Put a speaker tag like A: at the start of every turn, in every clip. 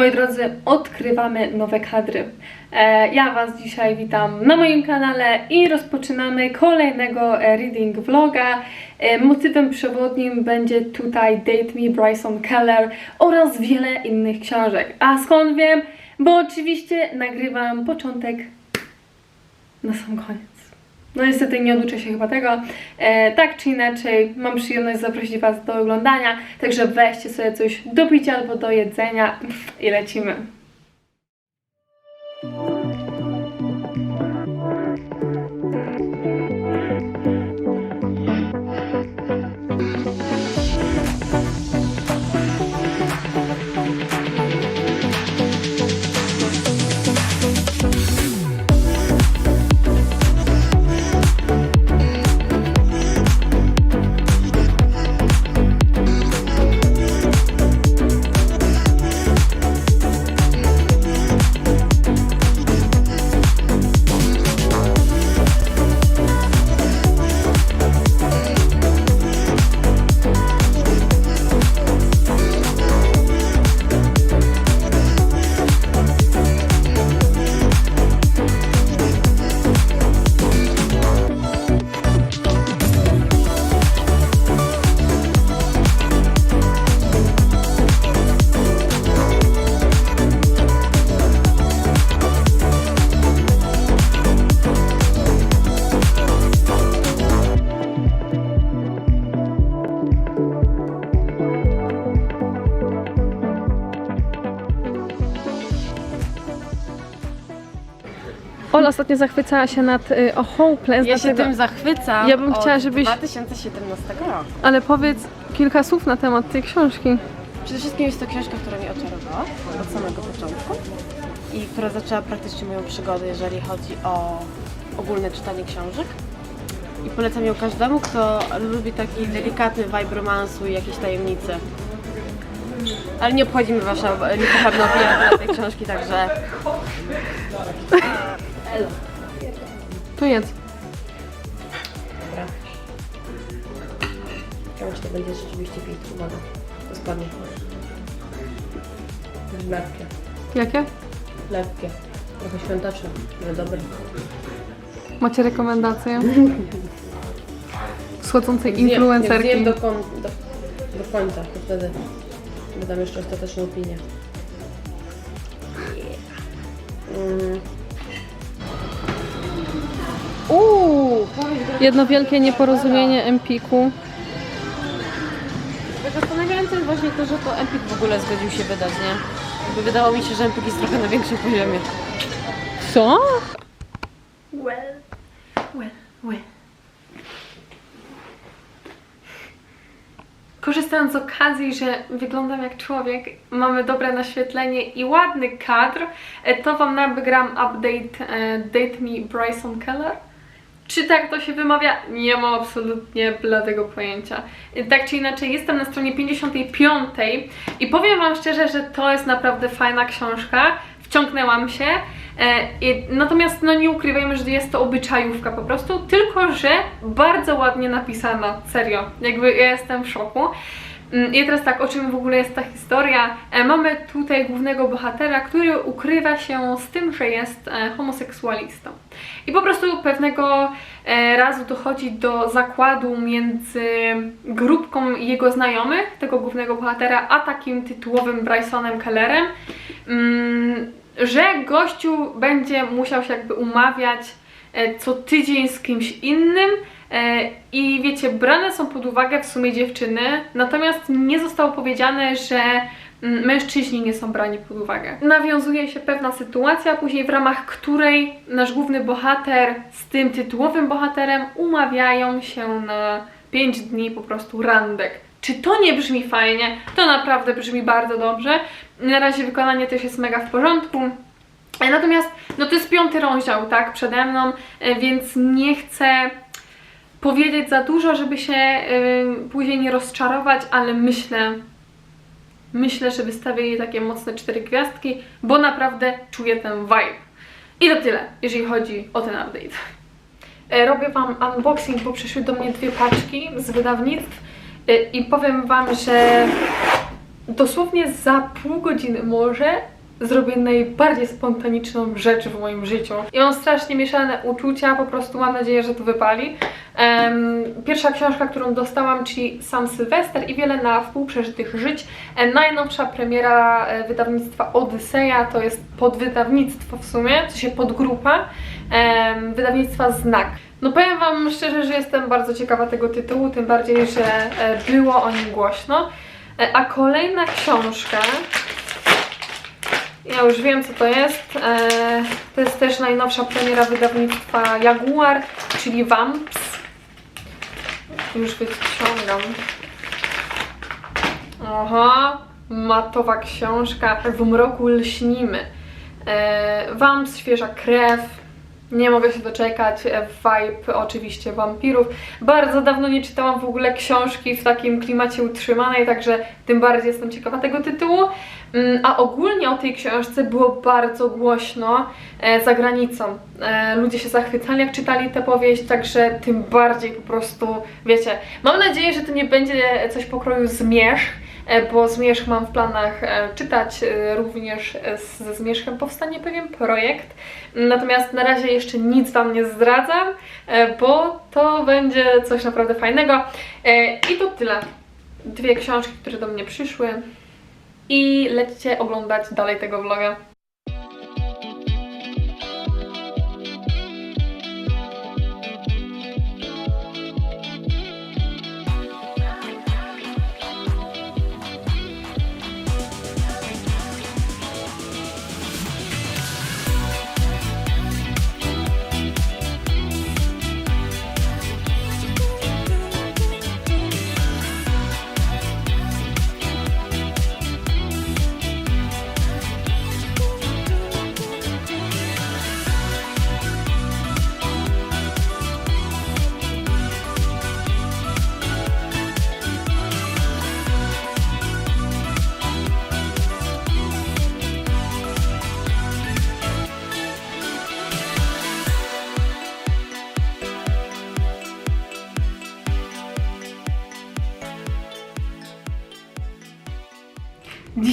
A: Moi drodzy, odkrywamy nowe kadry. E, ja Was dzisiaj witam na moim kanale i rozpoczynamy kolejnego e, reading vloga. E, motywem przewodnim będzie tutaj Date Me Bryson Keller oraz wiele innych książek. A skąd wiem? Bo oczywiście nagrywam początek na sam koniec. No niestety nie oduczę się chyba tego. E, tak czy inaczej, mam przyjemność zaprosić Was do oglądania, także weźcie sobie coś do picia albo do jedzenia i lecimy. Ola ostatnio zachwycała się nad y, o Hopeless,
B: Ja się tym zachwycam.
A: Ja bym
B: od
A: chciała, żebyś-
B: 2017 roku.
A: ale powiedz kilka słów na temat tej książki.
B: Przede wszystkim jest to książka, która mnie oczarowała od samego początku i która zaczęła praktycznie moją przygodę, jeżeli chodzi o ogólne czytanie książek. I polecam ją każdemu, kto lubi taki delikatny vibe romansu i jakieś tajemnice. Ale nie obchodzi mnie wasza niepochlebna opinia na tej książki, także
A: To jedz.
B: Ciekawe, czy to będzie rzeczywiście pięknie. Uwaga, to spadnie. Lekkie,
A: Jakie?
B: lekkie. Trochę świąteczne, ale dobre.
A: Macie rekomendacje? Schodzącej
B: Zjem-
A: influencerki.
B: Zjem do, kon, do, do końca, to wtedy wydam jeszcze ostateczną opinię. Mm. Uuu,
A: Jedno wielkie nieporozumienie Empiku.
B: Zastanawiające jest właśnie to, że to Empik w ogóle zgodził się wydać, nie? Jakby wydało mi się, że Empik jest trochę na większym poziomie.
A: Co?
C: Well, well, well.
A: Korzystając z okazji, że wyglądam jak człowiek, mamy dobre naświetlenie i ładny kadr, to Wam nagram update e, Date Me Bryson Keller. Czy tak to się wymawia? Nie mam absolutnie bladego pojęcia. Tak czy inaczej, jestem na stronie 55 i powiem Wam szczerze, że to jest naprawdę fajna książka. Wciągnęłam się. E, Natomiast no nie ukrywajmy, że jest to obyczajówka po prostu, tylko że bardzo ładnie napisana, serio. Jakby ja jestem w szoku. Mm, I teraz tak, o czym w ogóle jest ta historia? E, Mamy tutaj głównego bohatera, który ukrywa się z tym, że jest e, homoseksualistą. I po prostu pewnego e, razu dochodzi do zakładu między grupką jego znajomych, tego głównego bohatera, a takim tytułowym Brysonem Kellerem, mm, że gościu będzie musiał się jakby umawiać co tydzień z kimś innym e, i wiecie, brane są pod uwagę w sumie dziewczyny, natomiast nie zostało powiedziane, że mm, mężczyźni nie są brani pod uwagę. Nawiązuje się pewna sytuacja, później w ramach której nasz główny bohater z tym tytułowym bohaterem umawiają się na 5 dni po prostu randek. Czy to nie brzmi fajnie? To naprawdę brzmi bardzo dobrze. Na razie wykonanie też jest mega w porządku. E, Natomiast, no to jest piąty rozdział, tak, przede mną, e, więc nie chcę powiedzieć za dużo, żeby się y, później nie rozczarować, ale myślę, myślę, że wystawię jej takie mocne cztery gwiazdki, bo naprawdę czuję ten vibe. I to tyle, jeżeli chodzi o ten update. E, Robię Wam unboxing, bo przyszły do mnie dwie paczki z wydawnictw i powiem Wam, że dosłownie za pół godziny może zrobię najbardziej spontaniczną rzecz w moim życiu. I mam strasznie mieszane uczucia, po prostu mam nadzieję, że to wypali. Em, pierwsza książka, którą dostałam, czyli Sam Sylwester i wiele na wpół przeżytych żyć. E, najnowsza premiera e, wydawnictwa Odyseja, to jest podwydawnictwo w sumie, w sensie podgrupa em, wydawnictwa Znak. No powiem Wam szczerze, że jestem bardzo ciekawa tego tytułu, tym bardziej, że e, było o nim głośno. A kolejna książka, ja już wiem co to jest, e, to jest też najnowsza premiera wydawnictwa Jaguar, czyli Vamps. Już wyciągam. Aha, matowa książka. W mroku lśnimy. E, Vamps, świeża krew. Nie mogę się doczekać. E, Vibe oczywiście wampirów. Bardzo dawno nie czytałam w ogóle książki w takim klimacie utrzymanej, także tym bardziej jestem ciekawa tego tytułu. Mm, A ogólnie o tej książce było bardzo głośno e, za granicą. E, ludzie się zachwycali, jak czytali tę powieść, także tym bardziej po prostu, wiecie, mam nadzieję, że to nie będzie coś pokroju zmierzch, bo Zmierzch mam w planach e, czytać, e, również e, ze Zmierzchem powstanie pewien projekt. Natomiast na razie jeszcze nic Wam nie zdradzam, e, bo to będzie coś naprawdę fajnego. E, I to tyle. Dwie książki, które do mnie przyszły. I lećcie oglądać dalej tego vloga.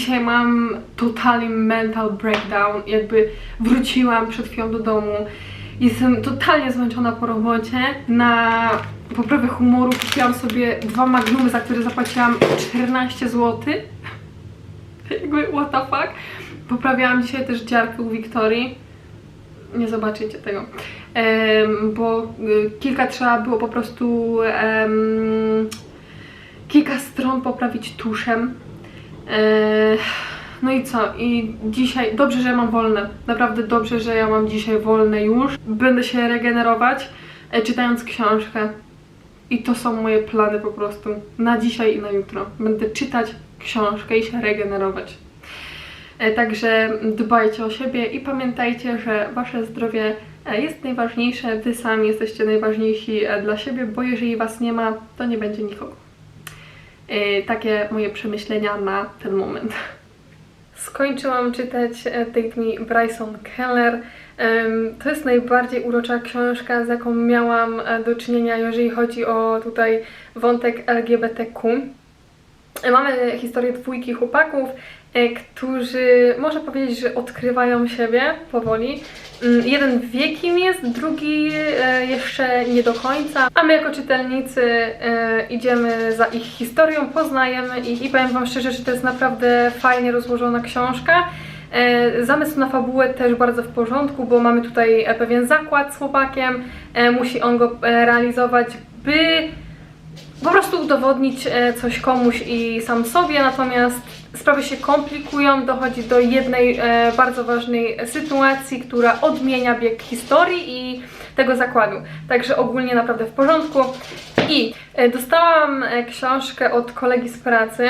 A: Dzisiaj mam totalny mental breakdown. Jakby wróciłam przed chwilą do domu. Jestem totalnie zmęczona po robocie. Na poprawę humoru kupiłam sobie dwa magnumy, za które zapłaciłam 14 zł. Jakby what the fuck. Poprawiałam dzisiaj też dziarkę u Wiktorii. Nie zobaczycie tego. Em, bo y, kilka trzeba było po prostu em, kilka stron poprawić tuszem. Eee, No i co? I dzisiaj, dobrze, że ja mam wolne. Naprawdę dobrze, że ja mam dzisiaj wolne już. Będę się regenerować, e, czytając książkę. I to są moje plany po prostu na dzisiaj i na jutro. Będę czytać książkę i się regenerować. E, Także dbajcie o siebie i pamiętajcie, że wasze zdrowie e, jest najważniejsze. Wy sami jesteście najważniejsi dla siebie, bo jeżeli was nie ma, to nie będzie nikogo. E, takie moje przemyślenia na ten moment. Skończyłam czytać Take Me Bryson Keller. To jest najbardziej urocza książka, z jaką miałam e, do czynienia, jeżeli chodzi o tutaj wątek LGBTQ. Mamy historię dwójki chłopaków, którzy, można powiedzieć, że odkrywają siebie powoli. Mm, Jeden wie kim jest, drugi e, jeszcze nie do końca, a my jako czytelnicy e, idziemy za ich historią, poznajemy ich i powiem Wam szczerze, że to jest naprawdę fajnie rozłożona książka. E, Zamysł na fabułę też bardzo w porządku, bo mamy tutaj e, pewien zakład z chłopakiem, e, musi on go e, realizować, by po prostu udowodnić e, coś komuś i sam sobie, natomiast sprawy się komplikują, dochodzi do jednej e, bardzo ważnej sytuacji, która odmienia bieg historii i tego zakładu. Także ogólnie naprawdę w porządku. I e, dostałam książkę od kolegi z pracy.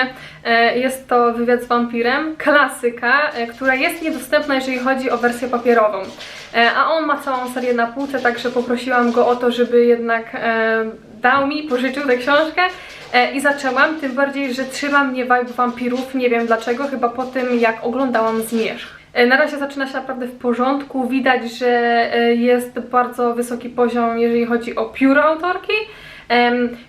A: Jest to Wywiad z wampirem, klasyka, która jest niedostępna, jeżeli chodzi o wersję papierową. A on ma całą serię na półce, także poprosiłam go o to, żeby jednak dał mi, pożyczył tę książkę e, i zaczęłam, tym bardziej, że trzyma mnie vibe wampirów, nie wiem dlaczego, chyba po tym jak oglądałam Zmierzch. E, Na razie zaczyna się naprawdę w porządku, widać, że e, jest bardzo wysoki poziom, jeżeli chodzi o pióro autorki.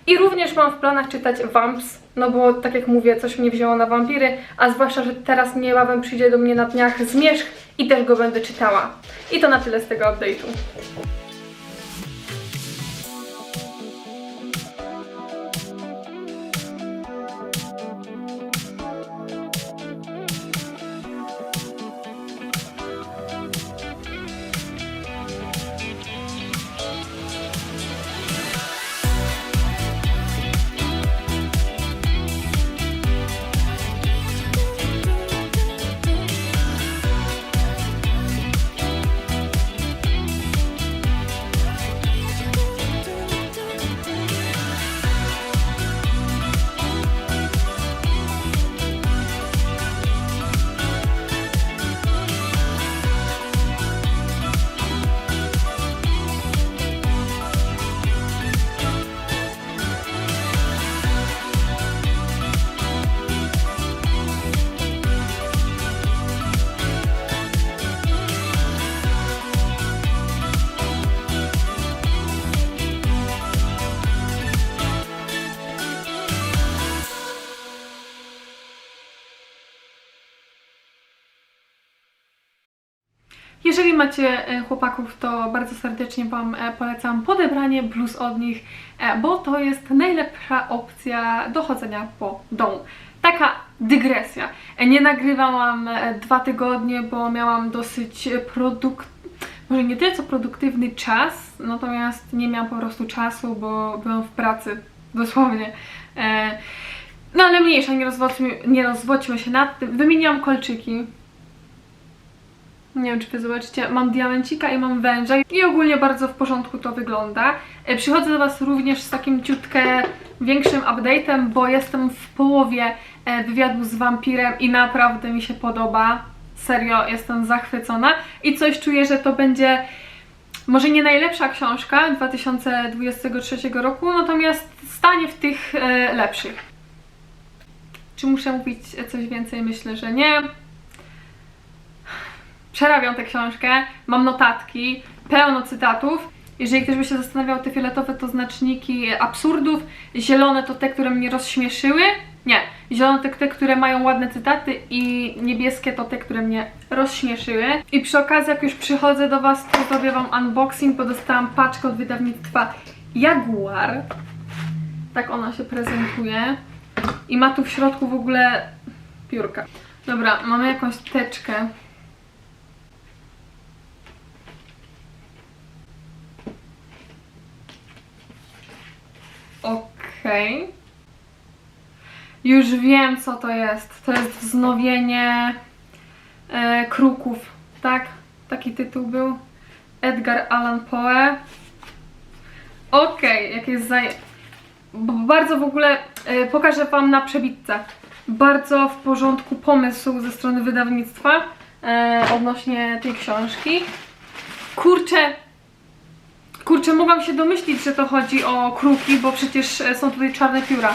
A: I również mam w planach czytać Vamps, no bo tak jak mówię, coś mnie wzięło na wampiry, a zwłaszcza, że teraz niebawem przyjdzie do mnie na dniach Zmierzch i też go będę czytała. I to na tyle z tego update'u. Macie e, chłopaków, to bardzo serdecznie Wam e, polecam podebranie blues od nich, e, bo to jest najlepsza opcja dochodzenia po domu. Taka dygresja. Nie nagrywałam dwa tygodnie, bo miałam dosyć produkt... Może nie tyle co produktywny czas, natomiast nie miałam po prostu czasu, bo byłam w pracy, dosłownie. No ale mniejsza, nie rozwodźmy się nad tym. Wymieniłam kolczyki, nie wiem, czy wy zobaczycie, mam diamencika i mam węża i ogólnie bardzo w porządku to wygląda. E, Przychodzę do Was również z takim ciutkę większym update'em, bo jestem w połowie e, wywiadu z wampirem i naprawdę mi się podoba. Serio, jestem zachwycona i coś czuję, że to będzie może nie najlepsza książka 2023 roku, natomiast stanie w tych e, lepszych. Czy muszę mówić coś więcej? Myślę, że nie przerabiam tę książkę, mam notatki, pełno cytatów. Jeżeli ktoś by się zastanawiał, te fioletowe to znaczniki absurdów, zielone to te, które mnie rozśmieszyły. Nie, zielone to te, które mają ładne cytaty i niebieskie to te, które mnie rozśmieszyły. I przy okazji, jak już przychodzę do Was, to zrobię Wam unboxing, bo dostałam paczkę od wydawnictwa Jaguar. Tak ona się prezentuje. I ma tu w środku w ogóle piórka. Dobra, mamy jakąś teczkę. Okej. Już wiem, co to jest. To jest wznowienie e, Kruków, tak? Taki tytuł był. Edgar Allan Poe. Okej, jakieś zaj... b- Bardzo w ogóle e, pokażę Wam na przebitce. Bardzo w porządku pomysł ze strony wydawnictwa e, odnośnie tej książki. Kurczę, Kurczę, mogłam się domyślić, że to chodzi o kruki, bo przecież e, są tutaj czarne pióra.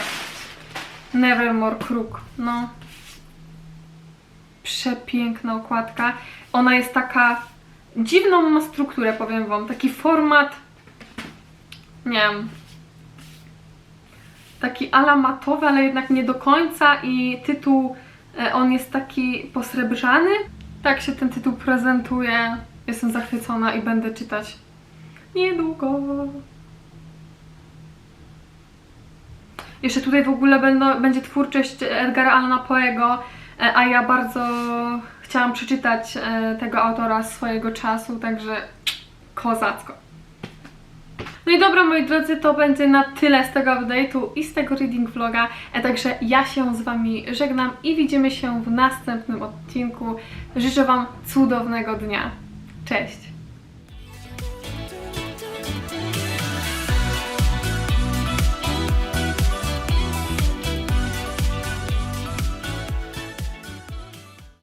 A: Nevermore Kruk, no. Przepiękna okładka. Ona jest taka... Dziwną ma strukturę, powiem wam. Taki format... Nie wiem. Taki ala matowy, ale jednak nie do końca i tytuł... e, On jest taki posrebrzany. Tak się ten tytuł prezentuje. Jestem zachwycona i będę czytać niedługo. Jeszcze tutaj w ogóle będą, będzie twórczość Edgara Allana Poego, e, a ja bardzo chciałam przeczytać e, tego autora swojego czasu, także kozacko. No i dobra, moi drodzy, to będzie na tyle z tego update'u i z tego reading vloga. E, Także ja się z Wami żegnam i widzimy się w następnym odcinku. Życzę Wam cudownego dnia. Cześć!